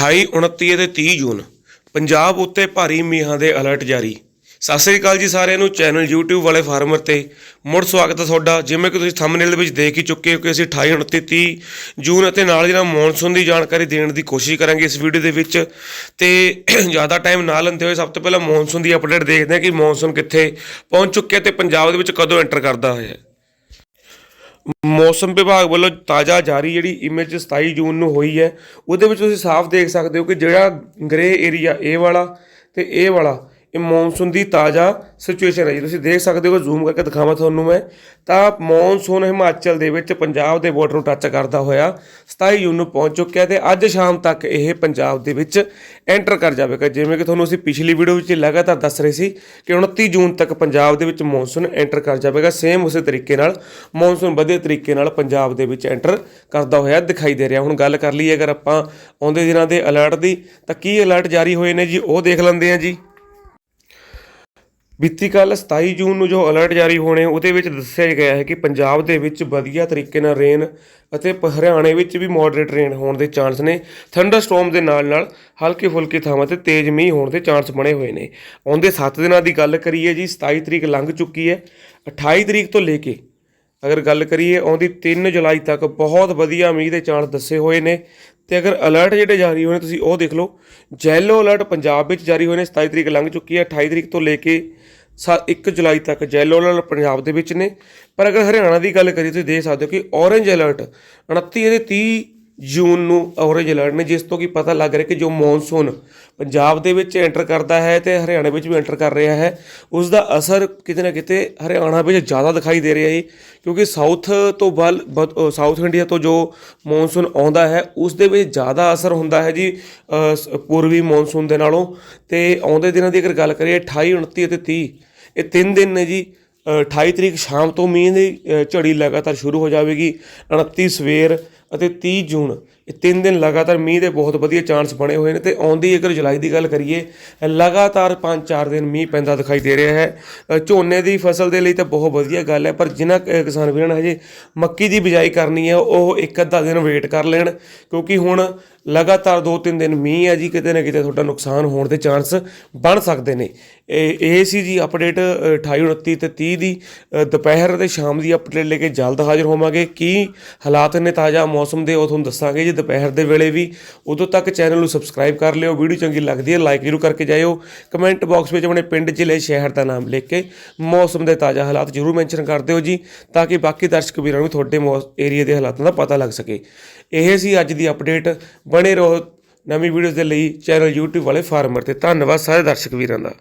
28 29 ਅਤੇ 30 ਜੂਨ, ਪੰਜਾਬ ਉੱਤੇ ਭਾਰੀ ਮੀਂਹਾਂ ਦੇ ਅਲਰਟ ਜਾਰੀ। ਸਤਿ ਸ੍ਰੀ ਅਕਾਲ ਜੀ ਸਾਰਿਆਂ ਨੂੰ ਚੈਨਲ YouTube ਵਾਲੇ ਫਾਰਮਰ ਤੇ ਮੁੜ ਸਵਾਗਤ ਹੈ ਤੁਹਾਡਾ। ਜਿਵੇਂ ਕਿ ਤੁਸੀਂ ਥੰਬਨੇਲ ਵਿੱਚ ਦੇਖ ਹੀ ਚੁੱਕੇ ਹੋ ਕਿ ਅਸੀਂ 28 29 30 ਜੂਨ ਅਤੇ ਨਾਲ ਜਿਹੜਾ ਮੌਨਸੂਨ ਦੀ ਜਾਣਕਾਰੀ ਦੇਣ ਦੀ ਕੋਸ਼ਿਸ਼ ਕਰਾਂਗੇ ਇਸ ਵੀਡੀਓ ਦੇ ਵਿੱਚ। ਤੇ ਜ਼ਿਆਦਾ ਟਾਈਮ ਨਾ ਲੈਂਦੇ ਹੋਏ ਸਭ ਤੋਂ ਪਹਿਲਾਂ ਮੌਨਸੂਨ ਦੀ ਅਪਡੇਟ ਦੇਖਦੇ ਹਾਂ ਕਿ ਮੌਨਸੂਨ ਕਿੱਥੇ ਪਹੁੰਚ ਚੁੱਕਿਆ ਤੇ ਪੰਜਾਬ ਦੇ ਵਿੱਚ ਕਦੋਂ ਐਂਟਰ ਕਰਦਾ ਹੋਇਆ ਮੌਸਮ ਵਿਭਾਗ ਵੱਲੋਂ ਤਾਜ਼ਾ ਜਾਰੀ ਜਿਹੜੀ ਇਮੇਜ 27 ਜੂਨ ਨੂੰ ਹੋਈ ਹੈ, ਉਹਦੇ ਵਿੱਚ ਤੁਸੀਂ ਸਾਫ਼ ਦੇਖ ਸਕਦੇ ਹੋ ਕਿ ਜਿਹੜਾ ਗ੍ਰੇ ਏਰੀਆ ਇਹ ਵਾਲਾ ਤੇ ਇਹ ਵਾਲਾ ਇਹ ਮੌਨਸੂਨ ਦੀ ਤਾਜ਼ਾ ਸਿਚੁਏਸ਼ਨ ਹੈ ਜੀ ਤੁਸੀਂ ਦੇਖ ਸਕਦੇ ਹੋ ਜ਼ੂਮ ਕਰਕੇ ਦਿਖਾਵਾਂ ਤੁਹਾਨੂੰ ਮੈਂ। ਤਾਂ ਮੌਨਸੂਨ ਹਿਮਾਚਲ ਦੇ ਵਿੱਚ ਪੰਜਾਬ ਦੇ ਬਾਰਡਰ ਨੂੰ ਟੱਚ ਕਰਦਾ ਹੋਇਆ 27 ਜੂਨ ਨੂੰ ਪਹੁੰਚ ਚੁੱਕਿਆ ਤੇ ਅੱਜ ਸ਼ਾਮ ਤੱਕ ਇਹ ਪੰਜਾਬ ਦੇ ਵਿੱਚ ਐਂਟਰ ਕਰ ਜਾਵੇਗਾ। ਜਿਵੇਂ ਕਿ ਤੁਹਾਨੂੰ ਅਸੀਂ ਪਿਛਲੀ ਵੀਡੀਓ ਵਿੱਚ ਲਗਾਤਾਰ ਦੱਸ ਰਹੇ ਸੀ ਕਿ 29 ਜੂਨ ਤੱਕ ਪੰਜਾਬ ਦੇ ਵਿੱਚ ਮੌਨਸੂਨ ਐਂਟਰ ਕਰ ਜਾਵੇਗਾ। ਸੇਮ ਉਸੇ ਤਰੀਕੇ ਨਾਲ, ਮੌਨਸੂਨ ਵਧੀਆ ਤਰੀਕੇ ਨਾਲ ਪੰਜਾਬ ਦੇ ਵਿੱਚ ਐਂਟਰ ਕਰਦਾ ਹੋਇਆ ਦਿਖਾਈ ਦੇ ਰਿਹਾ। ਹੁਣ ਗੱਲ ਕਰ ਲਈਏ ਅਗਰ ਆਪਾਂ ਆਉਂਦੇ ਦਿਨਾਂ ਦੇ ਅਲਰਟ ਦੀ, ਤਾਂ ਕੀ ਅਲਰਟ ਜਾਰੀ ਹੋਏ ਨੇ ਜੀ? ਉਹ ਦੇਖ ਲੈਂਦੇ ਹਾਂ ਜੀ। ਬੀਤੀ ਕੱਲ 27 ਜੂਨ ਨੂੰ ਜੋ ਅਲਰਟ ਜਾਰੀ ਹੋਣੇ, ਉਹਦੇ ਵਿੱਚ ਦੱਸਿਆ ਗਿਆ ਹੈ ਕਿ ਪੰਜਾਬ ਦੇ ਵਿੱਚ ਵਧੀਆ ਤਰੀਕੇ ਨਾਲ ਰੇਨ ਅਤੇ ਪ- ਹਰਿਆਣੇ ਵਿੱਚ ਵੀ ਮੋਡਰੇਟ ਰੇਨ ਹੋਣ ਦੇ ਚਾਂਸ ਨੇ। ਥੰਡਰਸਟਾਰਮ ਦੇ ਨਾਲ ਨਾਲ ਹਲਕੀ ਫੁਲਕੀ ਥਾਵਾਂ ਤੇ ਤੇਜ਼ ਮੀਂਹ ਹੋਣ ਦੇ ਚਾਂਸ ਬਣੇ ਹੋਏ ਨੇ। ਆਉਂਦੇ 7 ਦਿਨਾਂ ਦੀ ਗੱਲ ਕਰੀਏ ਜੀ 27 ਤਰੀਕ ਲੰਘ ਚੁੱਕੀ ਹੈ। 28 ਤਰੀਕ ਤੋਂ ਲੈ ਕੇ ਅਗਰ ਗੱਲ ਕਰੀਏ, ਆਉਂਦੀ 3 ਜੁਲਾਈ ਤੱਕ ਬਹੁਤ ਵਧੀਆ ਮੀਂਹ ਦੇ ਚਾਂਸ ਦੱਸੇ ਹੋਏ ਨੇ। ਤੇ ਅਗਰ ਅਲਰਟ ਜਿਹੜੇ ਜਾਰੀ ਹੋਏ ਨੇ, ਤੁਸੀਂ ਉਹ ਦੇਖ ਲਓ। ਜੈਲੋ ਅਲਰਟ ਪੰਜਾਬ ਵਿੱਚ ਜਾਰੀ ਹੋਏ ਨੇ 27 ਤਰੀਕ ਲੰਘ ਚੁੱਕੀ ਹੈ। 28 ਤਰੀਕ ਤੋਂ ਲੈ ਕੇ 1 ਜੁਲਾਈ ਤੱਕ ਜੈਲੋ ਅਲਰਟ ਪੰਜਾਬ ਦੇ ਵਿੱਚ ਨੇ। ਪਰ ਅਗਰ ਹਰਿਆਣਾ ਦੀ ਗੱਲ ਕਰੀਏ, ਤੁਸੀਂ ਦੇਖ ਸਕਦੇ ਹੋ ਕਿ ਔਰੇਂਜ ਅਲਰਟ 29 ਅਤੇ 30 ਜੂਨ ਨੂੰ ਔਰੇਂਜ ਅਲਰਟ ਨੇ ਜਿਸ ਤੋਂ ਕਿ ਪਤਾ ਲੱਗ ਰਿਹਾ ਕਿ ਜੋ ਮੌਨਸੂਨ ਪੰਜਾਬ ਦੇ ਵਿੱਚ ਐਂਟਰ ਕਰਦਾ ਹੈ ਤੇ ਹਰਿਆਣਾ ਵਿੱਚ ਵੀ ਐਂਟਰ ਕਰ ਰਿਹਾ ਹੈ ਉਸ ਦਾ ਅਸਰ ਕਿਤੇ ਨਾ ਕਿਤੇ ਹਰਿਆਣਾ ਵਿੱਚ ਜ਼ਿਆਦਾ ਦਿਖਾਈ ਦੇ ਰਿਹਾ ਹੈ ਕਿਉਂਕਿ ਸਾਊਥ ਤੋਂ ਵੱਲ ਸਾਊਥ ਇੰਡੀਆ ਤੋਂ ਜੋ ਮੌਨਸੂਨ ਆਉਂਦਾ ਹੈ ਉਸ ਦੇ ਵਿੱਚ ਜ਼ਿਆਦਾ ਅਸਰ ਹੁੰਦਾ ਹੈ ਜੀ ਸ- ਪੂਰਬੀ ਮੌਨਸੂਨ ਦੇ ਨਾਲੋਂ ਤੇ ਆਉਂਦੇ ਦਿਨਾਂ ਦੀ ਅਗਰ ਗੱਲ ਕਰੀਏ 28 29 ਅਤੇ 30 ਇਹ ਤਿੰਨ ਦਿਨ ਨੇ ਜੀ ਅ, 28 ਤਰੀਕ ਸ਼ਾਮ ਤੋਂ ਮੀਂਹ ਦੀ ਝੜੀ ਲਗਾਤਾਰ ਸ਼ੁਰੂ ਹੋ ਜਾਵੇਗੀ 29 ਸਵੇਰ ਅਤੇ 30 ਜੂਨ, ਇਹ ਤਿੰਨ ਦਿਨ ਲਗਾਤਾਰ ਮੀਂਹ ਦੇ ਬਹੁਤ ਵਧੀਆ ਚਾਂਸ ਬਣੇ ਹੋਏ ਨੇ ਤੇ ਆਉਂਦੀ ਅਗਰ ਜੁਲਾਈ ਦੀ ਗੱਲ ਕਰੀਏ, ਲਗਾਤਾਰ 5-4 ਦਿਨ ਮੀਂਹ ਪੈਂਦਾ ਦਿਖਾਈ ਦੇ ਰਿਹਾ ਹੈ। ਝੋਨੇ ਦੀ ਫਸਲ ਦੇ ਲਈ ਤਾਂ ਬਹੁਤ ਵਧੀਆ ਗੱਲ ਹੈ, ਪਰ ਜਿਨ੍ਹਾਂ ਕ- ਕਿਸਾਨ ਵੀਰਾਂ ਨੇ ਹਜੇ ਮੱਕੀ ਦੀ ਬਿਜਾਈ ਕਰਨੀ ਹੈ, ਉਹ ਇੱਕ ਅੱਧਾ ਦਿਨ ਵੇਟ ਕਰ ਲੈਣ, ਕਿਉਂਕਿ ਹੁਣ ਲਗਾਤਾਰ 2-3 ਦਿਨ ਮੀਂਹ ਹੈ ਜੀ, ਕਿਤੇ ਨਾ ਕਿਤੇ ਤੁਹਾਡਾ ਨੁਕਸਾਨ ਹੋਣ ਦੇ ਚਾਂਸ ਬਣ ਸਕਦੇ ਨੇ। ਇਹ ਸੀ ਜੀ ਅਪਡੇਟ 28 29 ਤੇ 30 ਦੀ ਦੁਪਹਿਰ ਤੇ ਸ਼ਾਮ ਦੀ ਅਪਡੇਟ ਲੈ ਕੇ ਜਲਦ ਹਾਜ਼ਰ ਹੋਵਾਂਗੇ। ਕੀ ਹਾਲਾਤ ਨੇ ਤਾਜ਼ਾ ਮੌਸਮ ਦੇ, ਉਹ ਤੁਹਾਨੂੰ ਦੱਸਾਂਗੇ ਜੀ ਦੁਪਹਿਰ ਦੇ ਵੇਲੇ ਵੀ। ਉਦੋਂ ਤੱਕ ਚੈਨਲ ਨੂੰ ਸਬਸਕ੍ਰਾਈਬ ਕਰ ਲਿਓ, ਵੀਡੀਓ ਚੰਗੀ ਲੱਗਦੀ ਹੈ ਲਾਈਕ ਜ਼ਰੂਰ ਕਰਕੇ ਜਾਇਓ। ਕਮੈਂਟ ਬਾਕਸ ਵਿੱਚ ਆਪਣੇ ਪਿੰਡ, ਜ਼ਿਲ੍ਹੇ, ਸ਼ਹਿਰ ਦਾ ਨਾਮ ਲਿਖ ਕੇ ਮੌਸਮ ਦੇ ਤਾਜ਼ਾ ਹਾਲਾਤ ਜ਼ਰੂਰ ਮੈਂਸ਼ਨ ਕਰ ਦਿਓ ਜੀ, ਤਾਂ ਕਿ ਬਾਕੀ ਦਰਸ਼ਕ ਵੀਰਾਂ ਨੂੰ ਤੁਹਾਡੇ ਏਰੀਆ ਦੇ ਹਾਲਾਤਾਂ ਦਾ ਪਤਾ ਲੱਗ ਸਕੇ। ਇਹ ਸੀ ਅੱਜ ਦੀ ਅਪਡੇਟ ਬਣੇ ਰਹੋ ਨਵੀਂ ਵੀਡੀਓਜ਼ ਦੇ ਲਈ ਚੈਨਲ YouTube ਵਾਲੇ ਫਾਰਮਰ ਤੇ। ਧੰਨਵਾਦ ਸਾਰੇ ਦਰਸ਼ਕ ਵੀਰਾਂ ਦਾ।